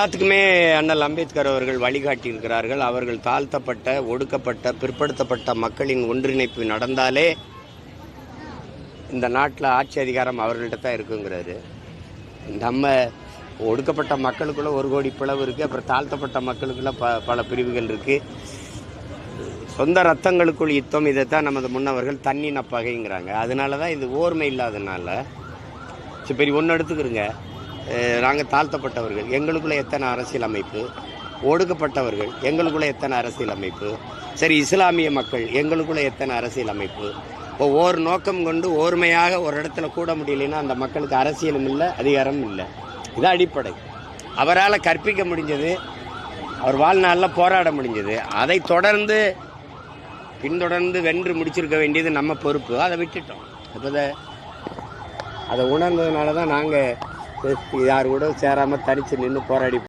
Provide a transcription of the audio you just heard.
எல்லாத்துக்குமே அண்ணல் அம்பேத்கர் அவர்கள் வழிகாட்டி இருக்கிறார்கள் அவர்கள் தாழ்த்தப்பட்ட ஒடுக்கப்பட்ட பிற்படுத்தப்பட்ட மக்களின் ஒன்றிணைப்பு நடந்தாலே இந்த நாட்டில் ஆட்சி அதிகாரம் அவர்கள்ட்ட தான் இருக்குங்கிறாரு. நம்ம ஒடுக்கப்பட்ட மக்களுக்குள்ள ஒரு கோடி பிளவு இருக்குது அப்புறம் தாழ்த்தப்பட்ட மக்களுக்குள்ள ப பல பிரிவுகள் இருக்குது சொந்த ரத்தங்களுக்குள் யுத்தம் இதைத்தான் நமது முன்னவர்கள் தண்ணின பகைங்கிறாங்க அதனால தான் இது ஓர்மை இல்லாதனால. சரி பெரிய ஒன்று எடுத்துக்கிறோங்க. நாங்கள் தாழ்த்தப்பட்டவர்கள். எங்களுக்குள்ளே எத்தனை அரசியல் அமைப்பு ஒடுக்கப்பட்டவர்கள். எங்களுக்குள்ளே எத்தனை அரசியல் அமைப்பு சரி இஸ்லாமிய மக்கள் எங்களுக்குள்ளே எத்தனை அரசியல் அமைப்பு இப்போ ஓர் நோக்கம் கொண்டு ஓர்மையாக ஒரு இடத்துல கூட முடியலைன்னா அந்த மக்களுக்கு அரசியலும் இல்லை அதிகாரமும் இல்லை. இது அடிப்படை. அவரால் கற்பிக்க முடிஞ்சது அவர் வாழ்நாளில் போராட முடிஞ்சது. அதை தொடர்ந்து பின்தொடர்ந்து வென்று முடிச்சிருக்க வேண்டியது நம்ம பொறுப்பு. அதை விட்டுட்டோம். இப்போ அதை உணர்ந்ததுனால தான் நாங்கள் யார் கூட சேராமல் தனித்து நின்று போராடி